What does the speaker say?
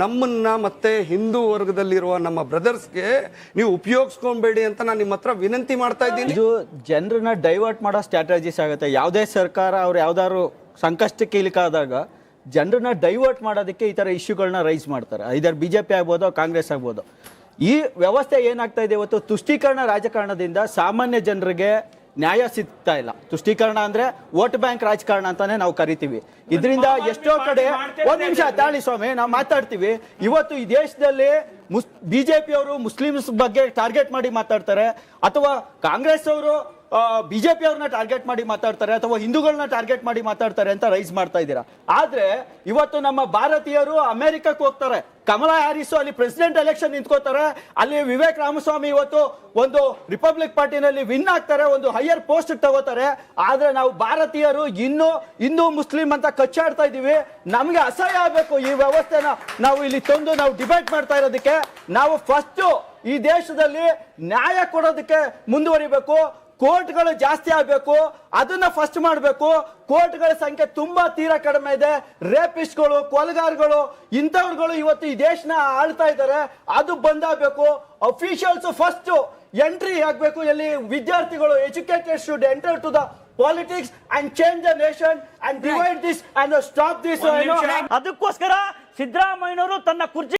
ನಮ್ಮನ್ನ ಮತ್ತೆ ಹಿಂದೂ ವರ್ಗದಲ್ಲಿರುವ ನಮ್ಮ ಬ್ರದರ್ಸ್ಗೆ ನೀವು ಉಪಯೋಗಿಸ್ಕೊಬೇಡಿ ಅಂತ ನಾನು ನಿಮ್ಮ ಹತ್ರ ವಿನಂತಿ ಮಾಡ್ತಾ ಇದ್ದೀನಿ. ಇದು ಜನರನ್ನ ಡೈವರ್ಟ್ ಮಾಡೋ ಸ್ಟ್ರಾಟಜೀಸ್ ಆಗುತ್ತೆ. ಯಾವುದೇ ಸರ್ಕಾರ ಅವ್ರು ಯಾವ್ದಾದ್ರು ಸಂಕಷ್ಟಕ್ಕೆ ಇಳಿಕಾದಾಗ ಜನರನ್ನ ಡೈವರ್ಟ್ ಮಾಡೋದಕ್ಕೆ ಈ ಥರ ಇಶ್ಯೂಗಳನ್ನ ರೈಸ್ ಮಾಡ್ತಾರೆ. ಇದರ ಬಿ ಜೆ ಪಿ ಆಗ್ಬೋದು, ಕಾಂಗ್ರೆಸ್ ಆಗ್ಬೋದು. ಈ ವ್ಯವಸ್ಥೆ ಏನಾಗ್ತಾ ಇದೆ ಇವತ್ತು? ತುಷ್ಟೀಕರಣ ರಾಜಕಾರಣದಿಂದ ಸಾಮಾನ್ಯ ಜನರಿಗೆ ನ್ಯಾಯ ಸಿಗ್ತಾ ಇಲ್ಲ ತುಷ್ಟೀಕರಣ ಅಂದ್ರೆ ವೋಟ್ ಬ್ಯಾಂಕ್ ರಾಜಕಾರಣ ಅಂತಾನೆ ನಾವು ಕರಿತೀವಿ. ಇದರಿಂದ ಎಷ್ಟೋ ಕಡೆ ಒಂದ್ ನಿಮಿಷ ತಾಳಿ ಸ್ವಾಮಿ ನಾವು ಮಾತಾಡ್ತೀವಿ. ಇವತ್ತು ಈ ದೇಶದಲ್ಲಿ ಮುಸ್ ಬಿಜೆಪಿ ಅವರು ಮುಸ್ಲಿಮ್ಸ್ ಬಗ್ಗೆ ಟಾರ್ಗೆಟ್ ಮಾಡಿ ಮಾತಾಡ್ತಾರೆ, ಅಥವಾ ಕಾಂಗ್ರೆಸ್ ಅವರು ಬಿಜೆಪಿ ಅವ್ರನ್ನ ಟಾರ್ಗೆಟ್ ಮಾಡಿ ಮಾತಾಡ್ತಾರೆ, ಅಥವಾ ಹಿಂದೂಗಳನ್ನ ಟಾರ್ಗೆಟ್ ಮಾಡಿ ಮಾತಾಡ್ತಾರೆ ಅಂತ ರೈಸ್ ಮಾಡ್ತಾ ಇದ್ದೀರಾ? ಆದ್ರೆ, ಇವತ್ತು ನಮ್ಮ ಭಾರತೀಯರು ಅಮೆರಿಕಕ್ಕೆ ಹೋಗ್ತಾರೆ. ಕಮಲಾ ಹ್ಯಾರಿಸ್ ಅಲ್ಲಿ ಪ್ರೆಸಿಡೆಂಟ್ ಎಲೆಕ್ಷನ್ ನಿಂತ್ಕೋತಾರೆ. ಅಲ್ಲಿ ವಿವೇಕ್ ರಾಮಸ್ವಾಮಿ ಇವತ್ತು ಒಂದು ರಿಪಬ್ಲಿಕ್ ಪಾರ್ಟಿನಲ್ಲಿ ವಿನ್ ಆಗ್ತಾರೆ, ಒಂದು ಹೈಯರ್ ಪೋಸ್ಟ್ ತಗೋತಾರೆ. ಆದ್ರೆ ನಾವು ಭಾರತೀಯರು ಇನ್ನು ಹಿಂದೂ ಮುಸ್ಲಿಂ ಅಂತ ಕಚ್ಚಾಡ್ತಾ ಇದೀವಿ ನಮ್ಗೆ ಅಸಹ್ಯ ಆಗ್ಬೇಕು ಈ ವ್ಯವಸ್ಥೆನ ನಾವು ಇಲ್ಲಿ ತಂದು ನಾವು ಡಿಬೇಟ್ ಮಾಡ್ತಾ ಇರೋದಕ್ಕೆ. ನಾವು ಫಸ್ಟ್ ಈ ದೇಶದಲ್ಲಿ ನ್ಯಾಯ ಕೊಡೋದಕ್ಕೆ ಮುಂದುವರಿಬೇಕು ಕೋರ್ಟ್ಗಳು ಜಾಸ್ತಿ ಆಗಬೇಕು ಅದನ್ನ ಫಸ್ಟ್ ಮಾಡಬೇಕು. ಕೋರ್ಟ್ಗಳ ಸಂಖ್ಯೆ ತುಂಬಾ ತೀರಾ ಕಡಿಮೆ ಇದೆ. ರೇಪಿಸ್ಟ್ಗಳು ಕೊಲೆಗಾರಗಳು ಇಂಥವ್ರುಗಳು ಇವತ್ತು ಈ ದೇಶನ ಆಳ್ತಾ ಇದ್ದಾರೆ. ಅದು ಬಂದಾಗಬೇಕು. ಅಫಿಷಿಯಲ್ಸ್ ಫಸ್ಟ್ ಎಂಟ್ರಿ ಆಗ್ಬೇಕು. ಎಲ್ಲಿ ವಿದ್ಯಾರ್ಥಿಗಳು educated should enter to the politics and change the nation and divide this and stop this ಅದಕ್ಕೋಸ್ಕರ ಸಿದ್ದರಾಮಯ್ಯನವರು ತನ್ನ ಕುರ್ಚಿ